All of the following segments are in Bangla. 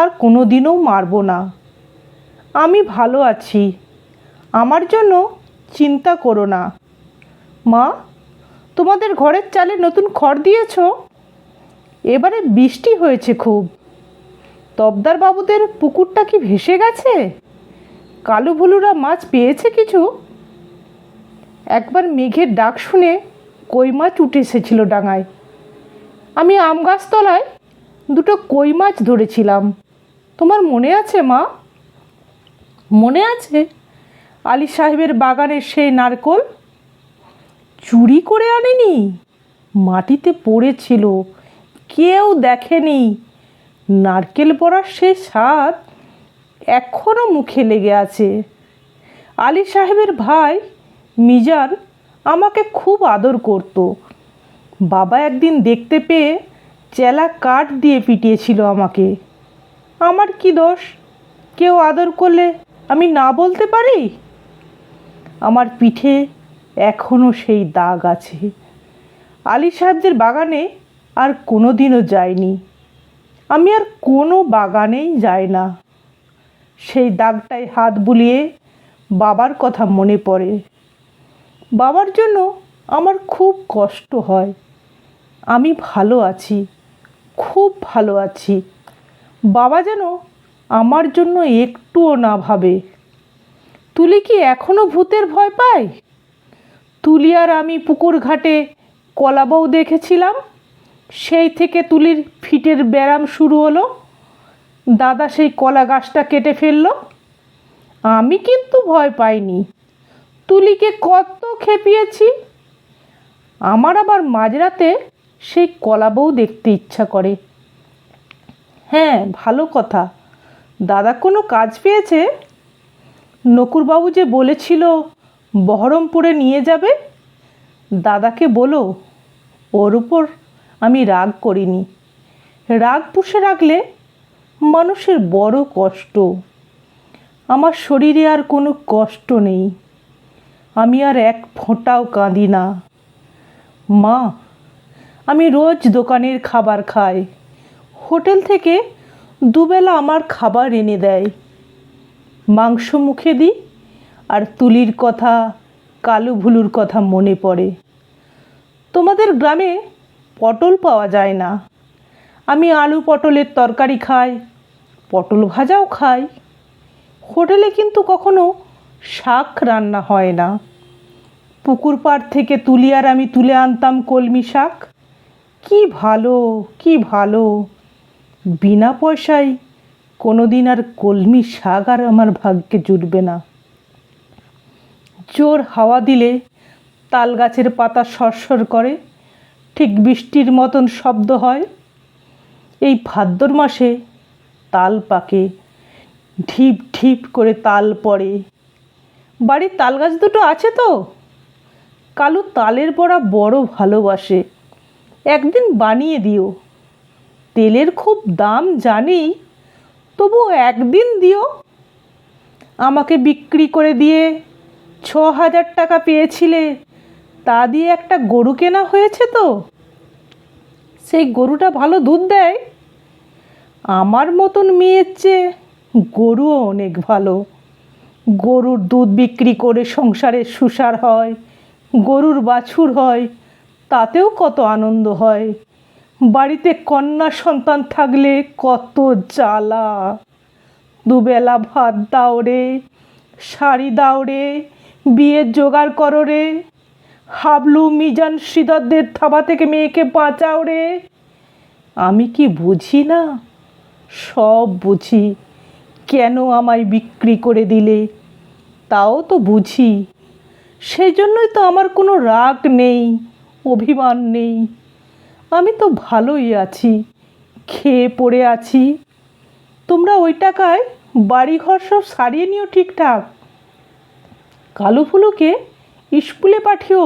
আর কোনো দিনও মারবো না। আমি ভালো আছি। আমার জন্য চিন্তা করো না। মা, তোমাদের ঘরের চালে নতুন খড় দিয়েছ? এবারে বৃষ্টি হয়েছে খুব। তবদার বাবুদের পুকুরটা কি ভেসে গেছে? কালো ভুলুরা মাছ পেয়েছে কিছু? একবার মেঘের ডাক শুনে কই মাছ উঠে এসেছিল ডাঙায়। আমি আম গাছতলায় দুটো কই মাছ ধরেছিলাম। তোমার মনে আছে মা? মনে আছে? আলী সাহেবের বাগানের সেই নারকোল চুরি করে আনেনি? মাটিতে পড়েছিল। কেউ দেখেনি। নারকেল পড়ার সেই স্বাদ এখনও মুখে লেগে আছে। আলী সাহেবের ভাই মিজান আমাকে খুব আদর করতো। বাবা একদিন দেখতে পেয়ে চেলা কাঠ দিয়ে পিটিয়েছিল আমাকে। আমার কি দোষ? কেউ আদর করলে আমি না বলতে পারি? আমার পিঠে এখনও সেই দাগ আছে। আলী সাহেবদের বাগানে আর কোনো দিনও যাইনি। আমি আর কোনো বাগানেই যাই না। সেই দাগটায় হাত বুলিয়ে বাবার কথা মনে পড়ে। বাবার জন্য আমার খুব কষ্ট হয়। আমি ভালো আছি, খুব ভালো আছি। বাবা যেন আমার জন্য একটুও না ভাবে। তুলি কি এখনও ভূতের ভয় পায়? তুলি আর আমি পুকুর ঘাটে কলাবউ দেখেছিলাম। সেই থেকে তুলির ফিটের ব্যায়াম শুরু হলো। দাদা সেই কলা গাছটা কেটে ফেলল। আমি কিন্তু ভয় পাইনি। তুলিকে কত খেপিয়েছি। আমার আবার মাঝরাতে সেই কলা বউ দেখতে ইচ্ছা করে। হ্যাঁ ভালো কথা। দাদা কোনো কাজ পেয়েছে? নকুরবাবু যে বলেছিল, বহরমপুরে নিয়ে যাবে? দাদাকে বলো, ওর উপর আমি রাগ করিনি। রাগ পুষে রাখলে মানুষের বড় কষ্ট। আমার শরীরে আর কোনো কষ্ট নেই। আমি আর এক ফোঁটাও কাঁদি না। মা, আমি রোজ দোকানের খাবার খাই। হোটেল থেকে দুবেলা আমার খাবার এনে দেয়। মাংস মুখে দিই আর তুলির কথা, কালু ভুলুর কথা মনে পড়ে। তোমাদের গ্রামে পটল পাওয়া যায় না। আমি আলু পটলের তরকারি খাই, পটল ভাজাও খাই। হোটেলে কিন্তু কখনো শাক রান্না হয় না। পুকুর পাড় থেকে তুলি আর আমি তুলে আনতাম কলমি শাক। কি ভালো কি ভালো। বিনা পয়সায় কোনো দিন আর কলমি শাক আর আমার ভাগ্যে জুটবে না। জোর হাওয়া দিলে তাল গাছের পাতা সরসর করে, ঠিক বৃষ্টির মতন শব্দ হয়। এই ভাদ্র মাসে তাল পাকে, ঢিপ ঢিপ করে তাল পড়ে। বাড়ির তাল গাছ দুটো আছে তো? কালু তালের পড়া বড় ভালোবাসে। একদিন বানিয়ে দিও। তেলের খুব দাম জানি, তবু একদিন দিও। আমাকে বিক্রি করে দিয়ে ছ হাজার টাকা পেয়েছিলে, তা দিয়ে একটা গরু কেনা হয়েছে তো? সেই গরুটা ভালো দুধ দেয়? আমার মতন মেয়ের চেয়ে গরুও অনেক ভালো। গরুর দুধ বিক্রি করে সংসারের সুসার হয়, গরুর বাছুর হয়, তাতেও কত আনন্দ হয়। বাড়িতে কন্যা সন্তান থাকলে কত জ্বালা। দুবেলা ভাত দাও রে, শাড়ি দাও রে, বিয়ের জোগাড় করো রে। হাবলু মিজান শ্রীধরদের থাবা থেকে মেয়েকে বাঁচাও রে। আমি কি বুঝি না? সব বুঝি। কেন আমায় বিক্রি করে দিলে? তাও তো বুঝি। সেই জন্যই তো আমার কোনো রাগ নেই, অভিমান নেই। আমি তো ভালোই আছি, খেয়ে পড়ে আছি। তোমরা ওই টাকায় বাড়িঘর সব সারিয়ে নিও ঠিকঠাক। কালু ফুলুকে স্কুলে পাঠিও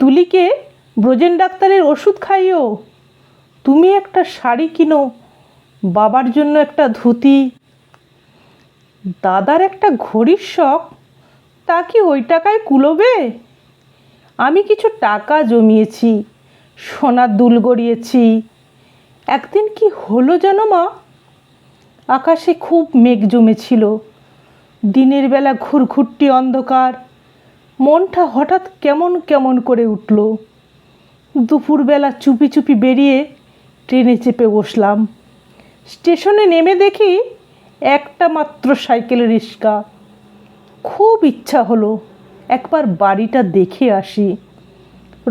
তুলিকে ব্রজেন ডাক্তারের ওষুধ খাইও তুমি একটা শাড়ি কিনো, বাবার জন্য একটা ধুতি। দাদার একটা ঘড়ির শখ, তা কি ওই টাকায় কুলোবে? আমি কিছু টাকা জমিয়েছি সোনার দুল গড়িয়েছি। একদিন কি হলো যেন মা? আকাশে খুব মেঘ জমেছিল। দিনের বেলা ঘুরঘুরটি অন্ধকার। মনটা হঠাৎ কেমন কেমন করে উঠল। দুপুরবেলা চুপি চুপি বেরিয়ে ট্রেনে চেপে বসলাম। স্টেশনে নেমে দেখি একটা মাত্র সাইকেল রিক্সা। খুব ইচ্ছা হলো একবার বাড়িটা দেখে আসি।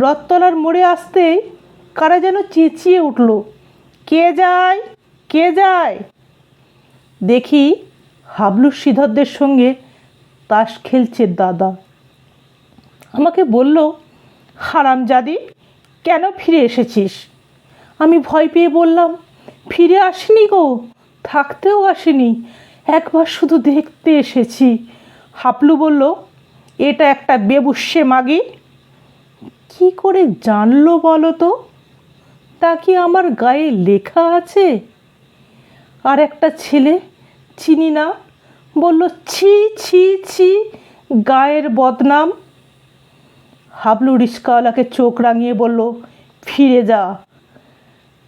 রথতলার মোড়ে আসতেই কারা যেন চেঁচিয়ে উঠল, কে যায়? কে যায়? দেখি হাবলু শ্রীধরদের সঙ্গে তাস খেলছে দাদা। আমাকে বলল, হারামজাদি, কেন ফিরে এসেছিস? আমি ভয় পেয়ে বললাম, ফিরে আসিনি গো, থাকতেও আসিনি, একবার শুধু দেখতে এসেছি। হাবলু বলল, এটা একটা বেবুসে মাগি কি করে জানলো বলো তো? তা কি আমার গায়ে লেখা আছে? আর একটা ছেলে, চিনি না, বলল, ছি ছি ছি, গায়ের বদনাম। হাবলু রিস্কাওয়ালাকে চোখ রাঙিয়ে বলল, ফিরে যা।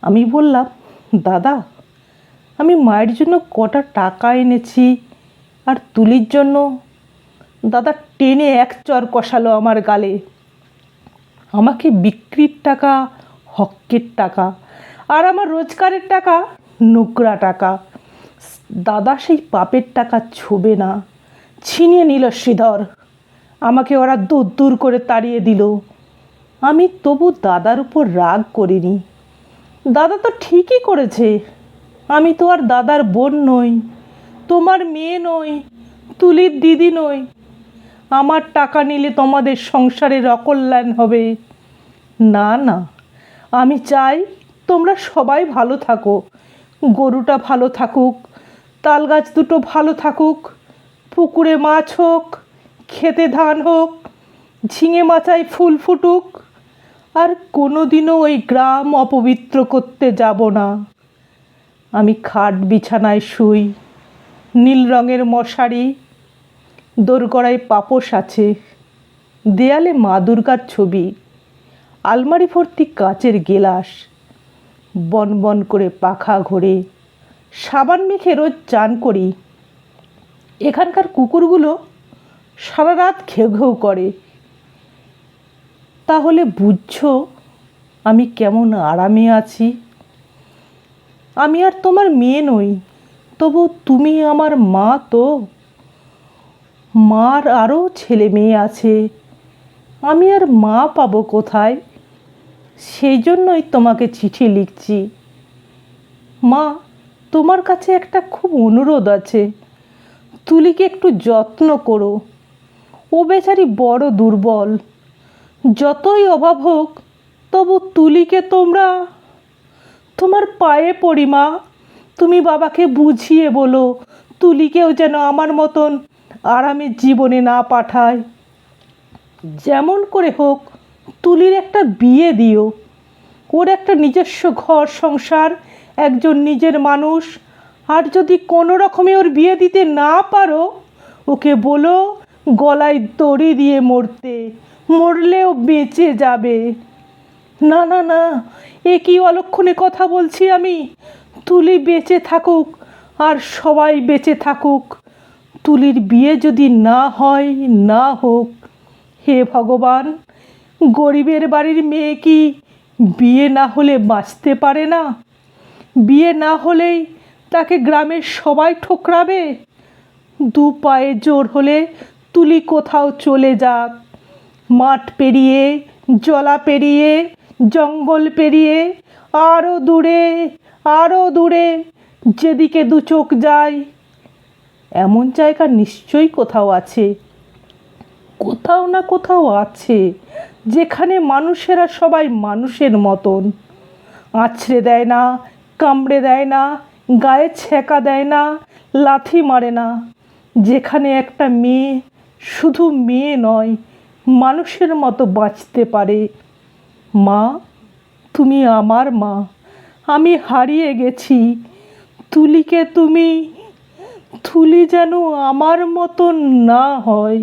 আমি বললাম, দাদা, আমি মায়ের জন্য কটা টাকা এনেছি আর তুলির জন্য। দাদা টেনে এক চর কষালো আমার গালে। আমাকে বিক্রির টাকা, হকের টাকা আর আমার রোজগারের টাকা নোকরা টাকা। দাদা সেই পাপের টাকা ছোবে না। ছিনিয়ে নিল শ্রীধর আমাকে ওরা দূর দূর করে তাড়িয়ে দিল। আমি তবু দাদার উপর রাগ করিনি। দাদা তো ঠিকই করেছে। আমি তো আর দাদার বোন নই, তোমার মেয়ে নই, তুলির দিদি নই। আমার টাকা নিলে তোমাদের সংসারের অকল্যাণ হবে। না না, আমি চাই তোমরা সবাই ভালো থাকো। গরুটা ভালো থাকুক তাল গাছ দুটো ভালো থাকুক, পুকুরে মাছ হোক, খেতে ধান হোক, ঝিঙে মাচায় ফুল ফুটুক, আর কোনোদিনও ওই গ্রাম অপবিত্র করতে যাব না। আমি খাট বিছানায় শুই, নীল রঙের মশারি দোরগড়ায় পাপোশ আছে। দেয়ালে মা দুর্গার ছবি। আলমারি ভর্তি কাচের গেলাস। বন বন করে পাখা ঘোরে। সাবান মেখে রোজ চান করি। এখানকার কুকুরগুলো সারা রাত ঘেউ ঘেউ করে। তাহলে বুঝছ আমি কেমন আরামে আছি? আমি আর তোমার মেয়ে নই, তবু তুমি আমার মা তো। মার আরও ছেলে মেয়ে আছে। আমি আর মা পাবো কোথায়? সেই জন্যই তোমাকে চিঠি লিখছি। মা, তোমার কাছে একটা খুব অনুরোধ আছে। তুলিকে একটু যত্ন করো। ও বেচারি বড় দুর্বল। যতই অভাব হোক, তবু তুলিকে তোমরা, তোমার পায়ে পড়ি মা। তুমি বাবাকে বুঝিয়ে বলো, তুলিকেও যেন আমার মতন আরামের জীবনে না পাঠায়। যেমন করে হোক, তুলির একটা বিয়ে দিও। ওর একটা নিজস্ব ঘর, সংসার, একজন নিজের মানুষ। আর যদি কোনো রকমে ওর বিয়ে দিতে না পারো, ওকে বলো, গলায় দড়ি দিয়ে মরতে। মরলেও বেঁচে যাবে। না না না, এ কি অলক্ষণে কথা বলছি আমি? তুলি বেঁচে থাকুক, আর সবাই বেঁচে থাকুক। তুলির বিয়ে যদি না হয়, না হোক, হে ভগবান, গরিবের বাড়ির মেয়ে কি বিয়ে না হলে বাঁচতে পারে না? বিয়ে না হলেই তাকে গ্রামের সবাই ঠোকরাবে? দু পায়ে জোর হলে তুলি কোথাও চলে যাক। মাঠ পেরিয়ে, জলা পেরিয়ে, জঙ্গল পেরিয়ে আরও দূরে আরও দূরে, যেদিকে দু চোখ যায় এমন জায়গা নিশ্চয়ই কোথাও আছে। কোথাও না কোথাও আছে, যেখানে মানুষেরা সবাই মানুষের মতন। আছড়ে দেয় না, কামড়ে দেয় না, গায়ে ছেঁকা দেয় না, লাথি মারে না। যেখানে একটা মেয়ে শুধু মেয়ে নয়, মানুষের মতো বাঁচতে পারে। মা, তুমি আমার মা, আমি হারিয়ে গেছি। তুলিকে তুমি তুলি যেন আমার মতন না হয়।